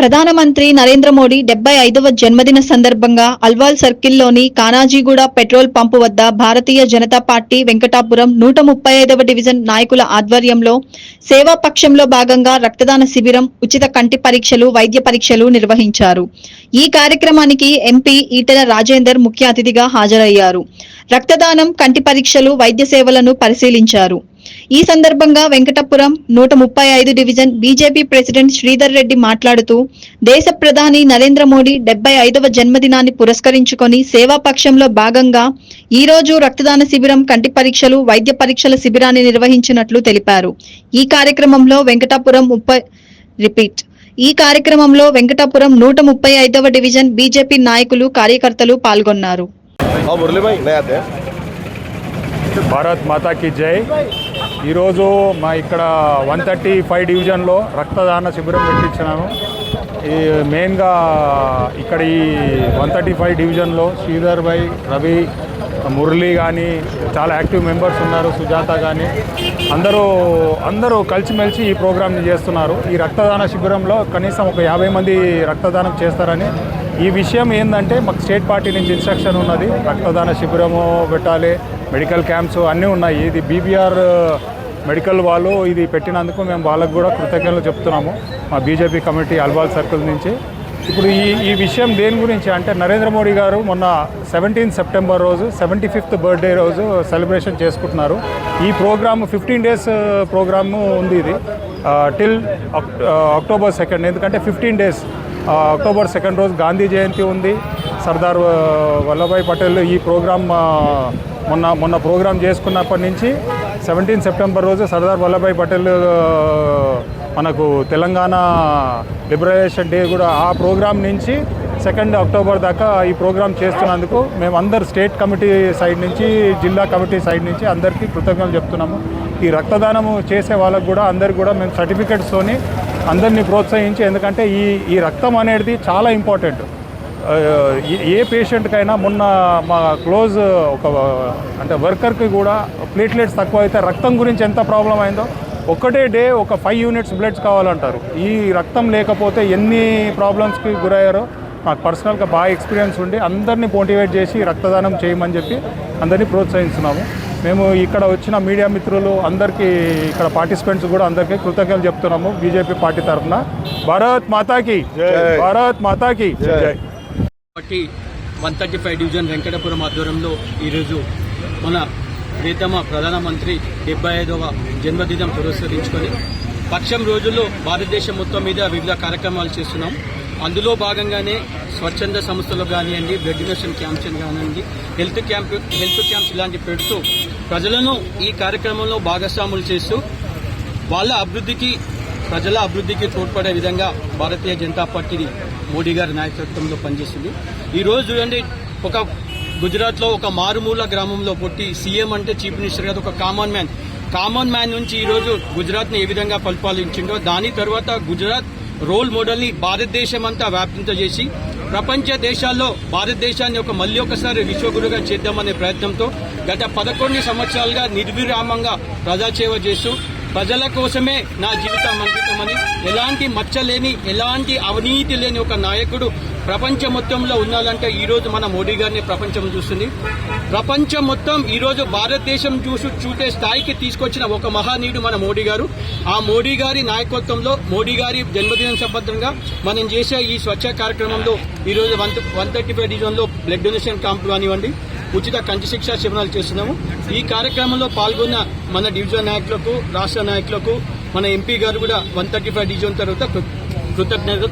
ప్రధానమంత్రి నరేంద్ర మోడీ డెబ్బై ఐదవ జన్మదిన సందర్భంగా అల్వాల్ సర్కిల్లోని కానాజీగూడ పెట్రోల్ పంపు వద్ద భారతీయ జనతా పార్టీ వెంకటాపురం నూట ముప్పై ఐదవ డివిజన్ నాయకుల ఆధ్వర్యంలో సేవా పక్షంలో భాగంగా రక్తదాన శిబిరం ఉచిత కంటి పరీక్షలు వైద్య పరీక్షలు నిర్వహించారు. ఈ కార్యక్రమానికి ఎంపీ ఈటెల రాజేందర్ ముఖ్య అతిథిగా హాజరయ్యారు. రక్తదానం కంటి పరీక్షలు వైద్య సేవలను పరిశీలించారు. ఈ సందర్భంగా వెంకటపురం నూట ముప్పై ఐదు division BJP president Sridhar Reddy మాట్లాడుతూ దేశ ప్రధాని నరేంద్ర మోడీ డెబ్బై ఐదవ జన్మదినాన్ని పురస్కరించుకొని సేవాపక్షంలో భాగంగా ఈ రోజు రక్తదాన శిబిరం కంటి పరీక్షలు వైద్య పరీక్షల శిబిరాన్ని నిర్వహించినట్లు తెలిపారు. ఈ కార్యక్రమంలో వెంకటాపురం ముప్పై రిపీట్ ఈ కార్యక్రమంలో వెంకటాపురం నూట ముప్పై ఐదవ డివిజన్ బీజేపీ నాయకులు కార్యకర్తలు పాల్గొన్నారు. భారత్ మాతా కి జై ఈరోజు మా ఇక్కడ వన్ థర్టీ ఫైవ్ డివిజన్లో రక్తదాన శిబిరం పెట్టించినాను ఈ మెయిన్గా ఇక్కడ ఈ వన్ థర్టీ ఫైవ్ డివిజన్లో శ్రీధర్ భాయ్ రవి మురళి కానీ చాలా యాక్టివ్ మెంబర్స్ ఉన్నారు సుజాత కానీ. అందరూ అందరూ కలిసిమెలిసి ఈ ప్రోగ్రామ్ని చేస్తున్నారు. ఈ రక్తదాన శిబిరంలో కనీసం ఒక యాభై మంది రక్తదానం చేస్తారని. ఈ విషయం ఏంటంటే మాకు స్టేట్ పార్టీ నుంచి ఇన్స్ట్రక్షన్ ఉన్నది. రక్తదాన శిబిరము పెట్టాలి. మెడికల్ క్యాంప్స్ అన్నీ ఉన్నాయి. ఇది బీబీఆర్ మెడికల్ వాళ్ళు ఇది పెట్టినందుకు మేము వాళ్ళకు కూడా కృతజ్ఞతలు చెప్తున్నాము. మా బీజేపీ కమిటీ అల్వాల్ సర్కిల్ నుంచి. ఇప్పుడు ఈ ఈ విషయం దేని గురించి అంటే నరేంద్ర మోడీ గారు మొన్న సెవెంటీన్ సెప్టెంబర్ రోజు సెవెంటీ ఫిఫ్త్ బర్త్డే రోజు సెలబ్రేషన్ చేసుకుంటున్నారు. ఈ ప్రోగ్రామ్ ఫిఫ్టీన్ డేస్ ప్రోగ్రాము ఉంది ఇది. Till October second. ఎందుకంటే ఫిఫ్టీన్ డేస్ అక్టోబర్ సెకండ్ రోజు గాంధీ జయంతి ఉంది. సర్దార్ వల్లభాయ్ పటేల్ ఈ ప్రోగ్రామ్ మొన్న మొన్న ప్రోగ్రాం చేసుకున్నప్పటి నుంచి సెవెంటీన్ సెప్టెంబర్ రోజు సర్దార్ వల్లభాయ్ పటేల్ మనకు తెలంగాణ లిబరేషన్ డే కూడా ఆ ప్రోగ్రాం నుంచి సెకండ్ అక్టోబర్ దాకా ఈ ప్రోగ్రాం చేస్తున్నందుకు మేము అందరు స్టేట్ కమిటీ సైడ్ నుంచి జిల్లా కమిటీ సైడ్ నుంచి అందరికీ కృతజ్ఞతలు చెప్తున్నాము. ఈ రక్తదానము చేసే వాళ్ళకు కూడా అందరు కూడా మేము సర్టిఫికెట్స్తోని అందరినీ ప్రోత్సహించి ఎందుకంటే ఈ ఈ రక్తం అనేది చాలా ఇంపార్టెంట్ ఏ- ఏ పేషెంట్కైనా మొన్న మా క్లోజ్ ఒక అంటే వర్కర్కి కూడా ప్లేట్లెట్స్ తక్కువ అయితే రక్తం గురించి ఎంత ప్రాబ్లం అయిందో ఒక్కటే డే ఒక ఫైవ్ యూనిట్స్ బ్లడ్స్ కావాలంటారు. ఈ రక్తం లేకపోతే ఎన్ని ప్రాబ్లమ్స్కి గురయ్యారో నాకు పర్సనల్గా బాగా ఎక్స్పీరియన్స్ ఉండి అందరినీ మోటివేట్ చేసి రక్తదానం చేయమని చెప్పి అందరినీ ప్రోత్సహిస్తున్నాము. మేము ఇక్కడ వచ్చిన మీడియా మిత్రులు అందరికీ ఇక్కడ పార్టిసిపెంట్స్ కూడా అందరికీ కృతజ్ఞతలు చెప్తున్నాము బీజేపీ పార్టీ తరఫున. భారత్ మాతాకి! భారత్ మాతాకి! జై. కాబట్టి one thirty five division Venkatapuram ఆధ్వర్యంలో ఈరోజు మన ప్రియతమ ప్రధానమంత్రి డెబ్బై ఐదవ జన్మదినం పురస్కరించుకొని పక్షం రోజుల్లో భారతదేశం మొత్తం మీద వివిధ కార్యక్రమాలు చేస్తున్నాం. అందులో భాగంగానే స్వచ్ఛంద సంస్థలు కానివ్వండి బ్లడ్ డొనేషన్ క్యాంప్స్ కానివ్వండి హెల్త్ క్యాంప్ హెల్త్ క్యాంప్స్ ఇలాంటివి పెడుతూ ప్రజలను ఈ కార్యక్రమంలో భాగస్వాములు చేస్తూ వాళ్ళ అభివృద్ధికి ప్రజల అభివృద్ధికి తోడ్పడే విధంగా భారతీయ జనతా పార్టీ మోడీ గారి నాయకత్వంలో పనిచేసింది. ఈ రోజు చూడండి ఒక గుజరాత్లో ఒక మారుమూల గ్రామంలో పుట్టి సీఎం అంటే చీఫ్ మినిస్టర్ గారు ఒక కామన్ మ్యాన్. కామన్ మ్యాన్ నుంచి ఈ రోజు గుజరాత్ని ఏ విధంగా పరిపాలించిండో దాని తర్వాత గుజరాత్ రోల్ మోడల్ని భారతదేశం అంతా వ్యాపింపజేసి ప్రపంచ దేశాల్లో భారతదేశాన్ని ఒక మళ్ళీ ఒకసారి విశ్వగురుగా చేద్దామనే ప్రయత్నంతో గత పదకొండు సంవత్సరాలుగా నిర్విరామంగా ప్రజాసేవ చేస్తూ ప్రజల కోసమే నా జీవితం అంకితమని ఎలాంటి మచ్చ లేని ఎలాంటి అవినీతి లేని ఒక నాయకుడు ప్రపంచం మొత్తంలో ఉండాలంటే ఈ రోజు మన మోడీ గారిని ప్రపంచం చూస్తుంది. ప్రపంచం మొత్తం ఈ రోజు భారతదేశం చూసు చూసే స్థాయికి తీసుకొచ్చిన ఒక మహానీయుడు మన మోడీ గారు. ఆ మోడీ గారి నాయకత్వంలో మోడీ గారి జన్మదినం సంబంధంగా మనం చేసే ఈ స్వచ్ఛ కార్యక్రమంలో ఈ రోజు వన్ వన్ థర్టీ ఫైవ్ డివిజన్లో బ్లడ్ డొనేషన్ క్యాంప్ కానివ్వండి ఉచిత కంటి శిక్ష శిబిరాలు చేస్తున్నాము. ఈ కార్యక్రమంలో పాల్గొన్న మన డివిజన్ నాయకులకు రాష్ట్ర నాయకులకు మన ఎంపీ గారు కూడా వన్ థర్టీ ఫైవ్ డివిజన్ తర్వాత కృతజ్ఞతలు